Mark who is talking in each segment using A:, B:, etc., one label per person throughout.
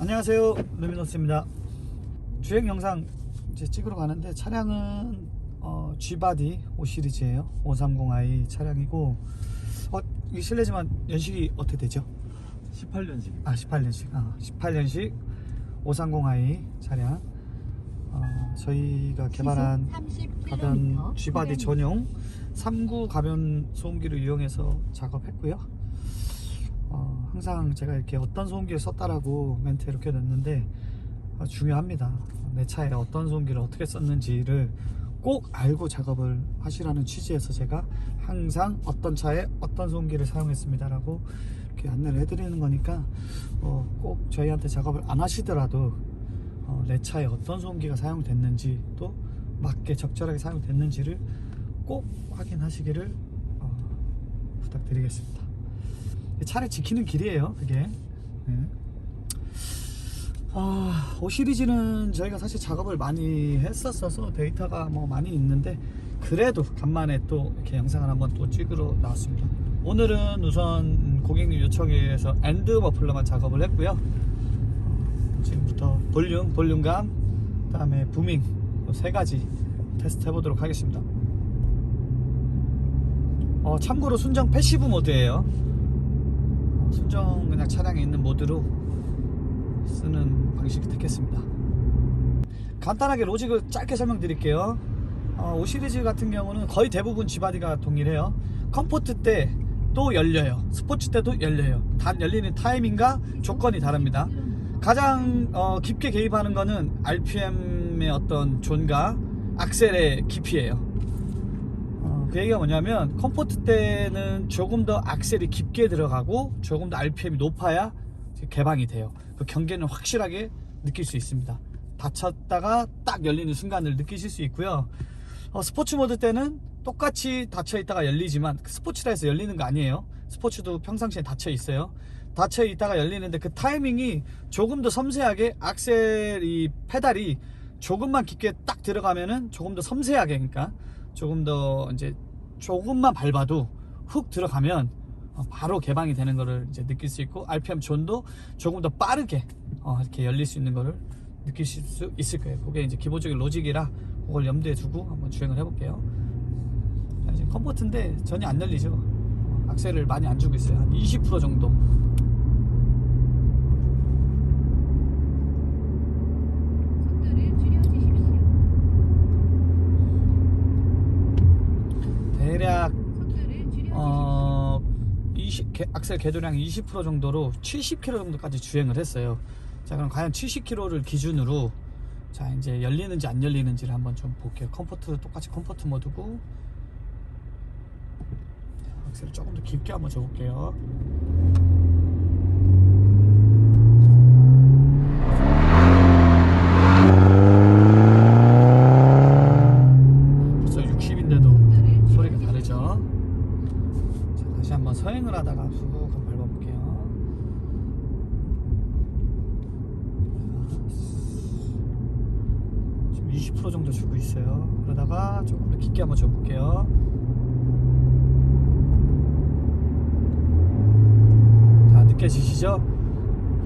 A: 안녕하세요. 루미노스입니다. 주행 영상 이제 찍으러 가는데 차량은 어, G바디 5 시리즈예요. 530i 차량이고 어, 이게 실례지만 연식이 어떻게 되죠?
B: 18년식.
A: 아 18년식. 아, 18년식 530i 차량. 어, 저희가 개발한 가변 G바디 전용 3구 가변 소음기를 이용해서 작업했고요. 어, 항상 제가 이렇게 어떤 소음기를 썼다라고 멘트 이렇게 냈는데 어, 중요합니다. 내 차에 어떤 소음기를 어떻게 썼는지를 꼭 알고 작업을 하시라는 취지에서 제가 항상 어떤 차에 어떤 소음기를 사용했습니다 라고 이렇게 안내를 해드리는 거니까 어, 꼭 저희한테 작업을 안 하시더라도 어, 내 차에 어떤 소음기가 사용됐는지 또 맞게 적절하게 사용됐는지를 꼭 확인하시기를 어, 부탁드리겠습니다. 차를 지키는 길이에요, 그게. 네. 아, 5 시리즈는 저희가 사실 작업을 많이 했었어서 데이터가 뭐 많이 있는데 그래도 간만에 또 이렇게 영상을 한번 또 찍으러 나왔습니다. 오늘은 우선 고객님 요청에 의해서 엔드 머플러만 작업을 했고요. 어, 지금부터 볼륨, 볼륨감, 그 다음에 부밍 이세 가지 테스트 해보도록 하겠습니다. 어, 참고로 순정 패시브 모드예요. 어, 순정 그냥 차량에 있는 모드로 쓰는 방식을 택했습니다. 간단하게 로직을 짧게 설명드릴게요. 어, 5 시리즈 같은 경우는 거의 대부분 G바디가 동일해요. 컴포트 때 또 열려요. 스포츠 때도 열려요. 단 열리는 타이밍과 조건이 다릅니다. 가장 어, 깊게 개입하는 거는 RPM의 어떤 존과 악셀의 깊이예요. 어, 그 얘기가 뭐냐면 컴포트 때는 조금 더 악셀이 깊게 들어가고 조금 더 RPM이 높아야 개방이 돼요. 그 경계는 확실하게 느낄 수 있습니다. 닫혔다가 딱 열리는 순간을 느끼실 수 있고요. 어, 스포츠 모드 때는 똑같이 닫혀 있다가 열리지만 그 스포츠라 해서 열리는 거 아니에요. 스포츠도 평상시에 닫혀 있어요. 닫혀 있다가 열리는데 그 타이밍이 조금 더 섬세하게 악셀 이 페달이 조금만 깊게 딱 들어가면은 조금 더 섬세하게 그러니까 조금 더 이제 조금만 밟아도 훅 들어가면 어, 바로 개방이 되는 거를 이제 느낄 수 있고 RPM 존도 조금 더 빠르게 어, 이렇게 열릴 수 있는 거를 느끼실 수 있을 거예요. 그게 이제 기본적인 로직이라 그걸 염두에 두고 한번 주행을 해볼게요. 자, 이제 컴포트인데 전혀 안 열리죠. 어, 악셀을 많이 안 주고 있어요. 한 20% 정도.
C: 속도를 줄여주십시오.
A: 대략. 어 20, 개- 악셀 궤도량 20% 정도로 70km 정도까지 주행을 했어요. 자 그럼 과연 70km를 기준으로 자 이제 열리는지 안 열리는지를 한번 좀 볼게요. 컴포트 똑같이 컴포트 모드고 자, 악셀을 조금 더 깊게 한번 줘볼게요. 다시 한번 서행을 하다가 훅 한번 밟아볼게요. 지금 20% 정도 주고 있어요. 그러다가 조금 더 깊게 한번 줘볼게요. 자, 느껴지시죠?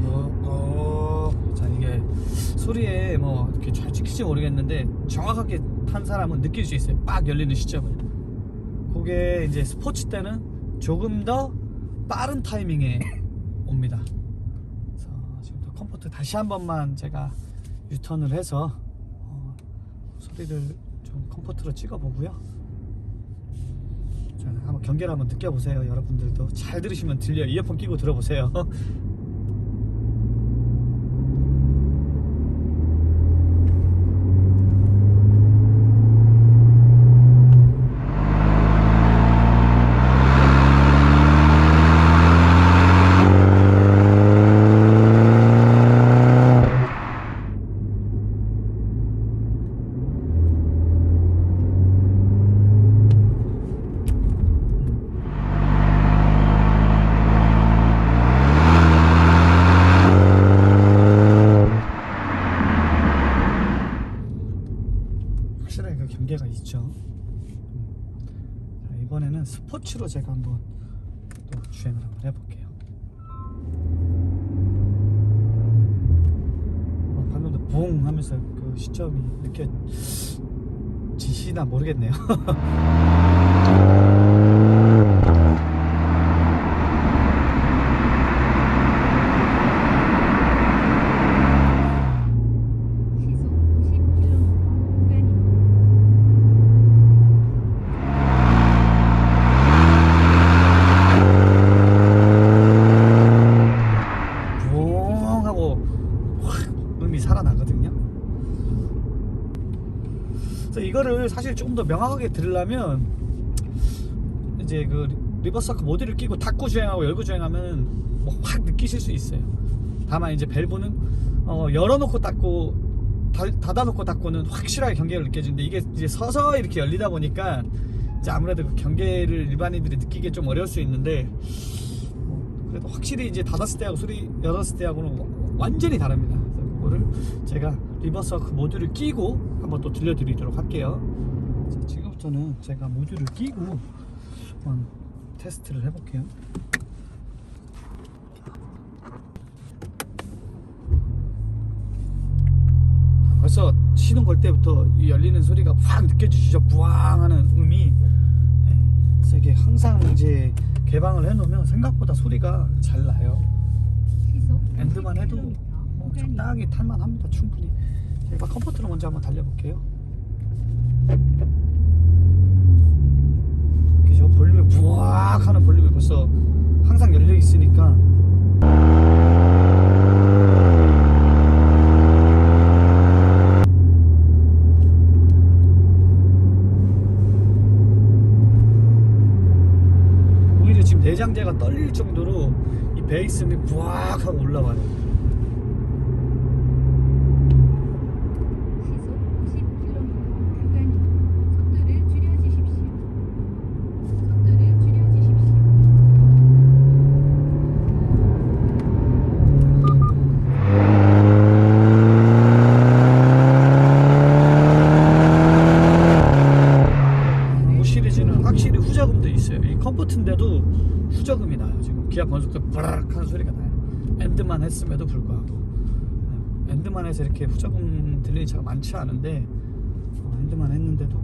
A: 어, 어. 자, 이게 소리에 뭐 이렇게 잘 찍힐지 모르겠는데 정확하게 탄 사람은 느낄 수 있어요. 빡 열리는 시점을. 그게 이제 스포츠 때는 조금 더 빠른 타이밍에 옵니다. 그래서 지금부터 컴포트 다시 한 번만 제가 유턴을 해서 어, 소리를 좀 컴포트로 찍어보고요. 자, 한번 경계를 한번 느껴보세요. 여러분들도 잘 들으시면 들려요. 이어폰 끼고 들어보세요. 이번에는 스포츠로 제가 한번 또 주행을 한번 해볼게요. 어, 방금도 붕 하면서 그 시점이 느껴지시나 모르겠네요. 그래서 이거를 사실 조금 더 명확하게 들으려면 이제 그 리버서크 모드를 끼고 닫고 주행하고 열고 주행하면 뭐 확 느끼실 수 있어요. 다만 이제 밸브는 어, 열어놓고 닫고 닫- 닫아놓고 닫고는 확실하게 경계를 느껴지는데 이게 이제 서서히 이렇게 열리다 보니까 이제 아무래도 그 경계를 일반인들이 느끼기 좀 어려울 수 있는데 어, 그래도 확실히 이제 닫았을 때하고 소리 열었을 때하고는 와- 완전히 다릅니다. 그거를 제가 리버서 그 모듈을 끼고 한번 또 들려드리도록 할게요. 자, 지금부터는 제가 모듈을 끼고 한번 테스트를 해볼게요. 벌써 시동 걸 때부터 이 열리는 소리가 확 느껴지시죠? 부앙하는 음이. 예, 그래서 이게 항상 이제 개방을 해놓으면 생각보다 소리가 잘 나요. 엔드만 해도
C: 50km
A: 뭐. 적당히 탈만합니다. 충분히. 제가 컴포트로 먼저 한번 달려볼게요. 그죠? 볼륨을 부악 하는 볼륨이 벌써 항상 열려 있으니까 오히려 지금 내장재가 떨릴 정도로 이 베이스음이 부악 하고 올라와요.
C: 시속 50km 구간입니다. 속도를 줄여주십시오. 속도를 줄여주십시오.
A: 이 시리즈는 확실히 후저음도 있어요. 이 컴포트인데도 후저음이 나요. 지금 기아 변속도 브라락 하는 소리가 나요. 엔드만 했음에도 불구하고 네, 엔드만 해서 이렇게 후저음 들리는 차가 많지 않은데 어, 엔드만 했는데도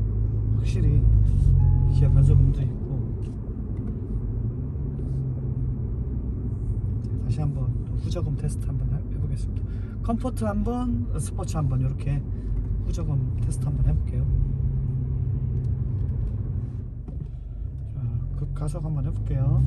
A: 확실히 기아 변속음도 있고 자, 다시 한번 또 후저음 테스트 한번 해- 해보겠습니다. 컴포트 한번, 스포츠 한번 이렇게 후저음 테스트 한번 해볼게요. 자, 급 가속 한번 해볼게요.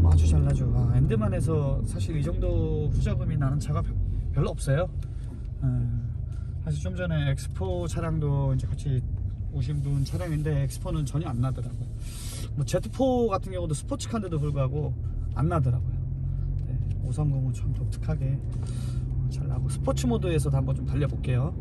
A: 뭐 아주 잘 나죠. 아, 엔드만에서 사실 이 정도 후저금이 나는 차가 별- 별로 없어요. 음, 사실 좀 전에 엑스포 차량도 이제 같이 오신 분 차량인데 엑스포는 전혀 안 나더라고요. 뭐 Z4 같은 경우도 스포츠카인데도 불구하고 안 나더라고요. 네, 530은 참 독특하게 어, 잘 나고 스포츠 모드에서도 한번 좀 달려볼게요.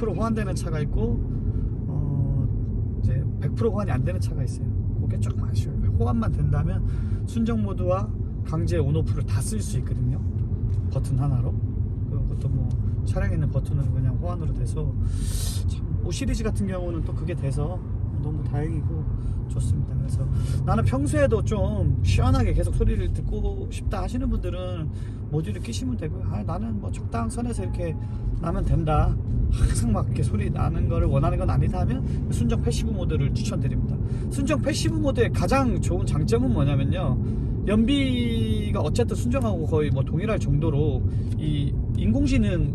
A: 100% 호환되는 차가 있고 어, 이제 100% 호환이 안 되는 차가 있어요. 그게 조금 아쉬워요. 호환만 된다면 순정 모드와 강제 온오프를 다 쓸 수 있거든요. 버튼 하나로. 그것도 뭐 차량에 있는 버튼으로 그냥 호환으로 돼서 참, 5 시리즈 같은 경우는 또 그게 돼서 너무 다행이고 좋습니다. 그래서 나는 평소에도 좀 시원하게 계속 소리를 듣고 싶다 하시는 분들은 모듈을 끼시면 되고요. 아, 나는 뭐 적당 선에서 이렇게 나면 된다. 항상 막 이렇게 소리 나는 거를 원하는 건 아니다 하면 순정 패시브 모드를 추천드립니다. 순정 패시브 모드의 가장 좋은 장점은 뭐냐면요. 연비가 어쨌든 순정하고 거의 뭐 동일할 정도로 이 인공지능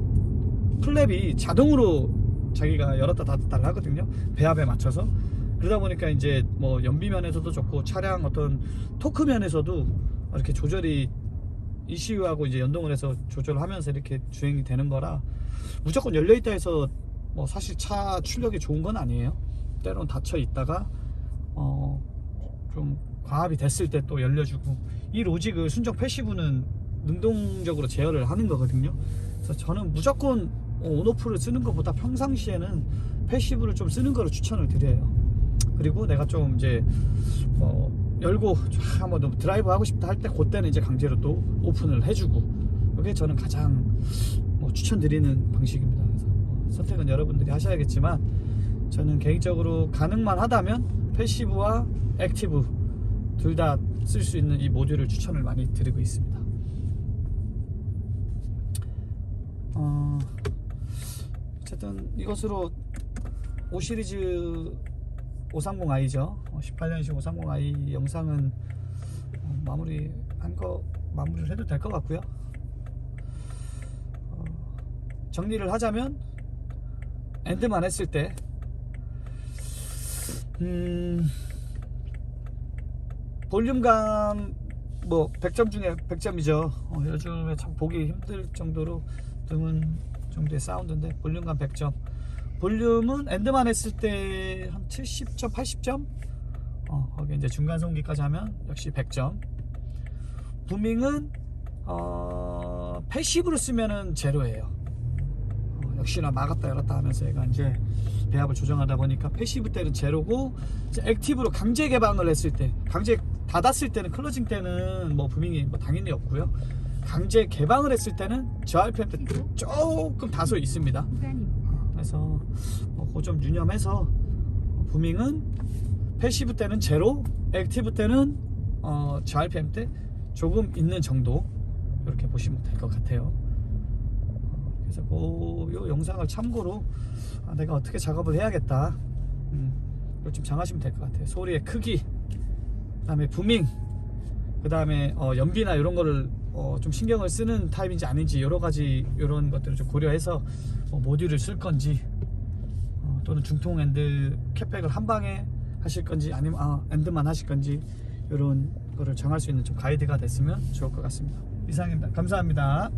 A: 플랩이 자동으로 자기가 열었다 닫았다 하거든요. 배합에 맞춰서. 그러다 보니까 이제 뭐 연비 면에서도 좋고 차량 어떤 토크 면에서도 이렇게 조절이 ECU하고 이제 연동을 해서 조절하면서 이렇게 주행이 되는 거라 무조건 열려 있다 해서 뭐 사실 차 출력이 좋은 건 아니에요. 때로는 닫혀 있다가 어 좀 과합이 됐을 때 또 열려주고 이 로직을 순정 패시브는 능동적으로 제어를 하는 거거든요. 그래서 저는 무조건 어, 온오프를 쓰는 것보다 평상시에는 패시브를 좀 쓰는 거를 추천을 드려요. 그리고 내가 좀 이제 어, 열고 쫙 한번 더 드라이브 하고 싶다 할 때 그때는 이제 강제로 또 오픈을 해주고 이게 저는 가장 뭐 추천드리는 방식입니다. 그래서 뭐 선택은 여러분들이 하셔야겠지만 저는 개인적으로 가능만 하다면 패시브와 액티브 둘 다 쓸 수 있는 이 모듈을 추천을 많이 드리고 있습니다. 어, 어쨌든 이것으로 5 시리즈 530i죠. 18년식 530i 영상은 어, 마무리 한 거 마무리를 해도 될 것 같고요. 어, 정리를 하자면 엔드만 했을 때 음, 볼륨감 뭐 100점 중에 100점이죠. 어, 요즘에 참 보기 힘들 정도로 드문 정도의 사운드인데 볼륨감 100점. 볼륨은 엔드만 했을 때 한 70점, 80점? 어, 거기 이제 중간 송기까지 하면 역시 100점. 부밍은 어, 패시브로 쓰면은 제로예요. 어, 역시나 막았다 열었다 하면서 얘가 이제 배합을 조정하다 보니까 패시브 때는 제로고 액티브로 강제 개방을 했을 때 강제 닫았을 때는 클로징 때는 뭐 부밍이 뭐 당연히 없고요. 강제 개방을 했을 때는 저 RPM 때 조금 다소
C: 있습니다.
A: 그래서 뭐 그점 유념해서 부밍은 패시브 때는 제로, 액티브 때는 어, 저 RPM 때 조금 있는 정도 이렇게 보시면 될 것 같아요. 어, 그래서 그 요 영상을 참고로 아, 내가 어떻게 작업을 해야겠다. 음, 이걸 좀 정하시면 될 것 같아요. 소리의 크기, 그 다음에 부밍, 그 다음에 어, 연비나 이런 거를 어, 좀 신경을 쓰는 타입인지 아닌지 여러 가지 이런 것들을 좀 고려해서 뭐 모듈을 쓸 건지 어, 또는 중통 엔드 캡백을 한 방에 하실 건지 아니면 아, 엔드만 하실 건지 이런 거를 정할 수 있는 좀 가이드가 됐으면 좋을 것 같습니다. 이상입니다. 감사합니다.